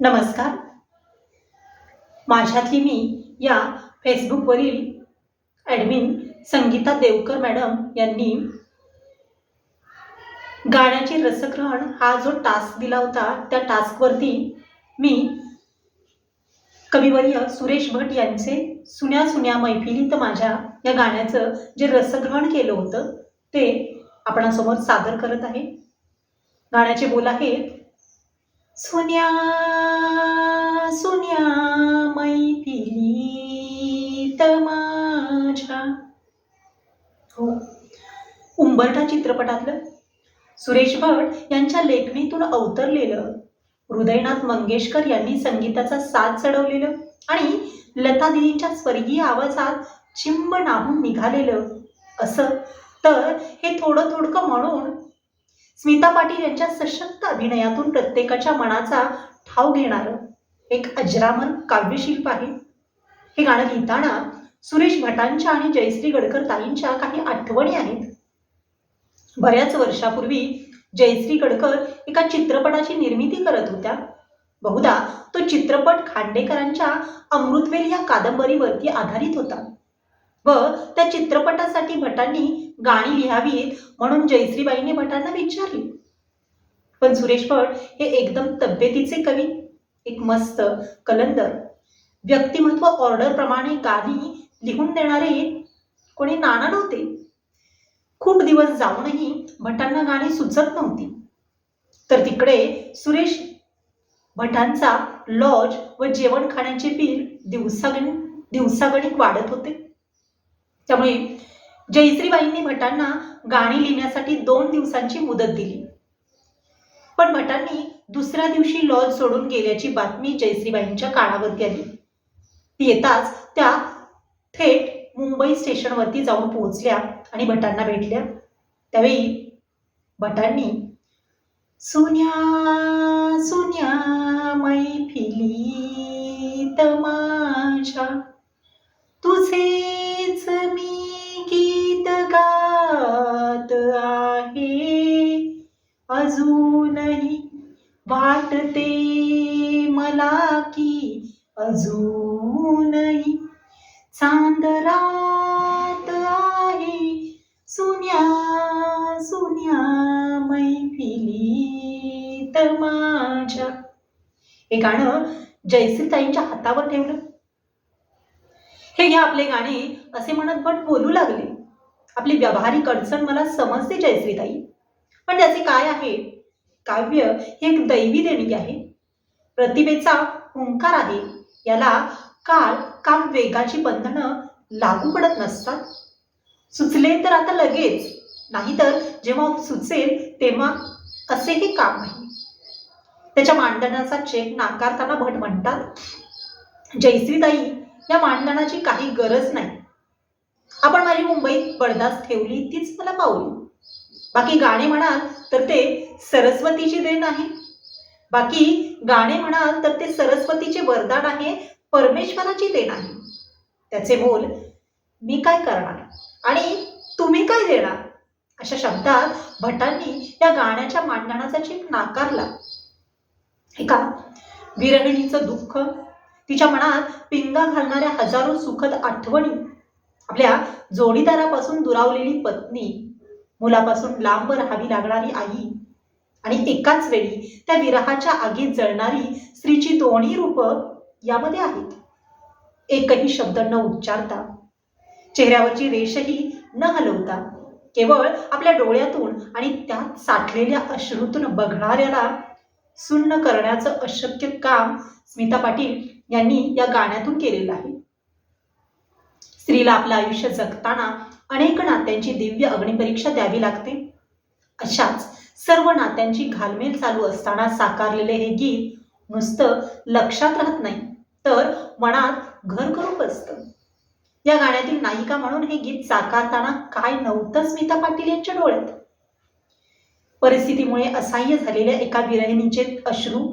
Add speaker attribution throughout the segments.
Speaker 1: नमस्कार. माझ्यातली मी या फेसबुकवरील ॲडमिन संगीता देवकर मॅडम यांनी गाण्याचे रसग्रहण हा जो टास्क दिला होता त्या टास्कवरती मी कविवर्य सुरेश भट यांचे सुन्या सुन्या मैफिलीत माझ्या या गाण्याचं जे रसग्रहण केलं होतं ते आपणासमोर सादर करत आहे. गाण्याचे बोल आहेत सुन्या सुन्या मैफिलीत माझ्या. हो. उंबरठा चित्रपटातलं सुरेश भट यांच्या लेखणीतून अवतरलेलं हृदयनाथ मंगेशकर यांनी संगीताचा साथ चढवलेलं आणि लता दिदींच्या स्वर्गीय आवाजात चिंब नाहून निघालेलं असं. तर हे थोडं थोडकं म्हणून स्मिता पाटील यांच्या सशक्त अभिनयातून प्रत्येकाच्या मनाचा ठाव घेणारं एक अजरामर काव्यशिल्प आहे. हे गाणं लिहिताना सुरेश भटांच्या आणि जयश्री गडकर ताईंच्या काही आठवणी आहेत. बऱ्याच वर्षापूर्वी जयश्री गडकर एका चित्रपटाची निर्मिती करत होत्या. बहुधा तो चित्रपट खांडेकरांच्या अमृतवेल या कादंबरीवरती आधारित होता. व त्या चित्रपटासाठी भटांनी गाणी लिहावीत म्हणून जयश्रीबाईंनी भटांना विचारली. पण सुरेश भट हे एकदम तब्येतीचे कवी एक मस्त कलंदर. व्यक्तिमत्व ऑर्डर प्रमाणे गाणी लिहून देणारे कोणी नाना नव्हते. खूप दिवस जाऊनही भटांना गाणी सुचत नव्हती. तर तिकडे सुरेश भटांचा लॉज व जेवण खाण्याचे बिल दिवसागण दिवसागणिक वाढत होते. त्यामुळे जयश्रीबाईंनी भटांना गाणी लिहिण्यासाठी दोन दिवसांची मुदत दिली. पण भटांनी दुसऱ्या दिवशी लॉज सोडून गेल्याची बातमी जयश्रीबाईंच्या कानावर गेली. ती येताच त्या थेट मुंबई स्टेशनवरती जाऊन पोहोचल्या आणि भटांना भेटल्या. त्यावेळी भटांनी सुन्या सुन्या मैफिली तमाशा तुझे अजूनही वाटते मला की अजूनही चांदरात आहे. सुन्या सुन्या मैफिलीत माझ्या. हे गाणं जयश्रीताईंच्या हातावर ठेवलं. हे घ्या आपले गाणे असे म्हणत भट बोलू लागले. आपली व्यावहारिक अडचण मला समजते जयश्रीताई. पण त्याचे काय आहे? काव्य हे एक दैवी देणगी आहे. प्रतिभेचा हुंकार आहे. याला काळ काम वेगाची बंधनं लागू पडत नसतात. सुचले तर आता लगेच. नाहीतर जेव्हा सुचेल तेव्हा असेही काम नाही. त्याच्या मांडणाचा चेक नाकारताना भट म्हणतात जयश्रीताई या मांडणाची काही गरज नाही. आपण माझी मुंबईत पडदास ठेवली तीच मला पावली. बाकी गाणे म्हणाल तर ते सरस्वतीची देण आहे. बाकी गाणे म्हणाल तर ते सरस्वतीचे वरदान आहे परमेश्वराची देण आहे. त्याचे मोल मी काय करणार? आणि तुम्ही काय देणार? अशा शब्दात भटांनी या गाण्याच्या मांडणाचा चेक नाकारला. एका विरहिणीचं दुःख तिच्या मनात पिंगा घालणाऱ्या हजारो सुखद आठवणी आपल्या जोडीदारापासून दुरावलेली पत्नी मुलापासून लांब राहावी लागणारी आई. आणि एकाच वेळी त्या विरहाच्या आगीत जळणारी स्त्रीची दोन्ही रूप यामध्ये आहेत. एकही शब्द न उच्चारता चेहऱ्यावरची रेषही न हलवता केवळ आपल्या डोळ्यातून आणि त्यात साठलेल्या अश्रूतून बघणाऱ्याला सुन्न करण्याचं अशक्य काम स्मिता पाटील यांनी या गाण्यातून केलेलं आहे. स्त्रीला आपलं आयुष्य जगताना अनेक नात्यांची दिव्य अग्निपरीक्षा द्यावी लागते. अशाच सर्व नात्यांची घालमेल चालू असताना साकारलेले हे गीत नुसतं लक्षात राहत नाही तर मनात घर करून बसतं. या गाण्यातील नायिका म्हणून हे गीत साकारताना काय नव्हतं स्मिता पाटील यांच्या डोळ्यात. परिस्थितीमुळे असह्य झालेल्या एका विरहिणीचे अश्रू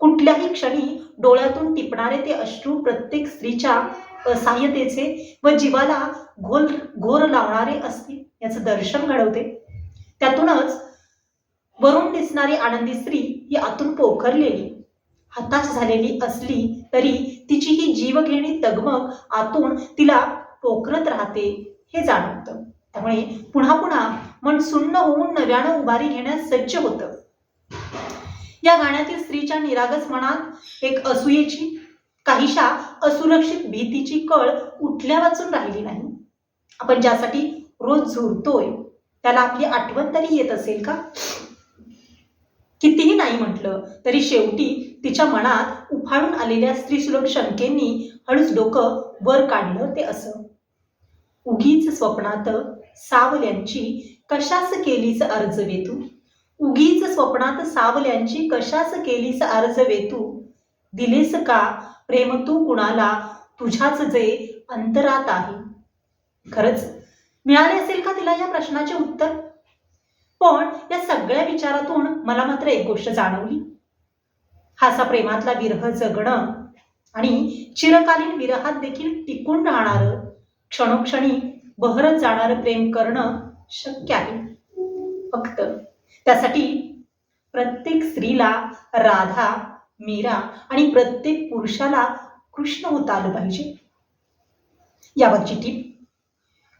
Speaker 1: कुठल्याही क्षणी डोळ्यातून टिपणारे ते अश्रू प्रत्येक स्त्रीच्या असहाय्यतेचे व जीवाला घोल घोर लावणारे असते याचं दर्शन घडवते. त्यातूनच वरून दिसणारी आनंदी स्त्री ही आतून पोखरलेली हताश झालेली असली तरी तिची ही जीवघेणी तगमग आतून तिला पोखरत राहते हे जाणवतं. त्यामुळे पुन्हा पुन्हा मन सुन्न होऊन नव्यानं उभारी घेण्यास सज्ज होतं. या गाण्यातील स्त्रीच्या निरागस मनात एक असूयेची काहीशा असुरक्षित भीतीची कळ उठल्या वाचून राहिली नाही. आपण ज्यासाठी रोज झुरतोय त्याला आपली आठवण तरी येत असेल का? कितीही नाही म्हटलं तरी शेवटी तिच्या मनात उफाळून आलेल्या स्त्रीसुलभ शंकेंनी हळूच डोकं वर काढलं ते असं. उगीच स्वप्नात सावल्यांची कशास केलीच अर्ज वेतू? उगीच स्वप्नात सावल्यांची कशास केलीच अर्ज वेतू? दिलेस का? प्रेम तू कुणाला? तुझ्याच जे अंतरात आहे. खरंच? मिळाले असेल का तिला या प्रश्नाचे उत्तर? पण या सगळ्या विचारातून मला मात्र एक गोष्ट जाणवली. हा असा प्रेमातला विरह जगणं आणि चिरकालीन विरहात देखील टिकून राहणारं क्षणोक्षणी बहरत जाणारं प्रेम करणं शक्य आहे. फक्त त्यासाठी प्रत्येक स्त्रीला राधा मीरा आणि प्रत्येक पुरुषाला कृष्ण होता आलं पाहिजे. यावरची टीप.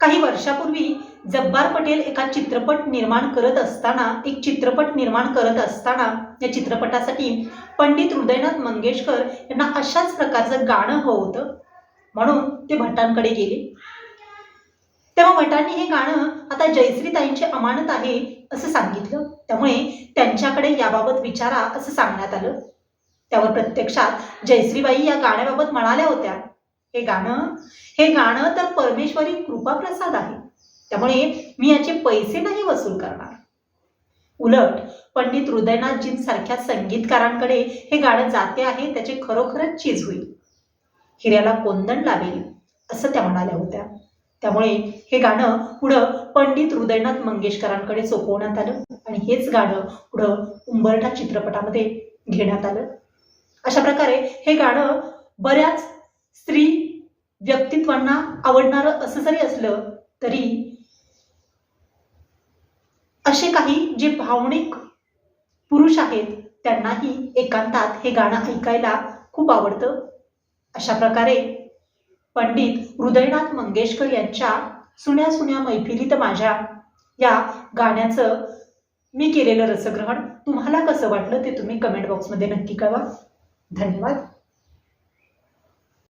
Speaker 1: काही वर्षापूर्वी जब्बार पटेल एका चित्रपट निर्माण करत असताना एक चित्रपट निर्माण करत असताना या चित्रपटासाठी पंडित हृदयनाथ मंगेशकर यांना अशाच प्रकारचं गाणं हवं होतं. म्हणून ते भटांकडे गेले. तेव्हा भटांनी हे गाणं आता जयश्रीताईंची अमानत आहे असं सांगितलं. त्यामुळे त्यांच्याकडे याबाबत विचारा असं सांगण्यात आलं. त्यावर प्रत्यक्षात जयश्रीबाई या गाण्याबाबत म्हणाल्या होत्या हे गाणं हे गाणं तर परमेश्वरी कृपाप्रसाद आहे. त्यामुळे मी याचे पैसे नाही वसूल करणार. उलट पंडित हृदयनाथजींसारख्या संगीतकारांकडे हे गाणं जाते आहे त्याचे खरोखरच चीज होईल. हिऱ्याला कोंदण लावेल असं त्या म्हणाल्या होत्या. त्यामुळे हे गाणं पुढं पंडित हृदयनाथ मंगेशकरांकडे सोपवण्यात आलं आणि हेच गाणं पुढं उंबरठा चित्रपटामध्ये घेण्यात आलं. अशा प्रकारे हे गाणं बऱ्याच स्त्री व्यक्तित्वांना आवडणारं असं जरी असलं तरी असे काही जे भावनिक पुरुष आहेत त्यांनाही एकांतात हे गाणं ऐकायला खूप आवडतं. अशा प्रकारे पंडित हृदयनाथ मंगेशकर यांच्या सुन्या सुन्या मैफिलीत माझ्या या गाण्याचं मी केलेलं रसग्रहण तुम्हाला कसं वाटलं ते तुम्ही कमेंट बॉक्समध्ये नक्की कळवा. धन्यवाद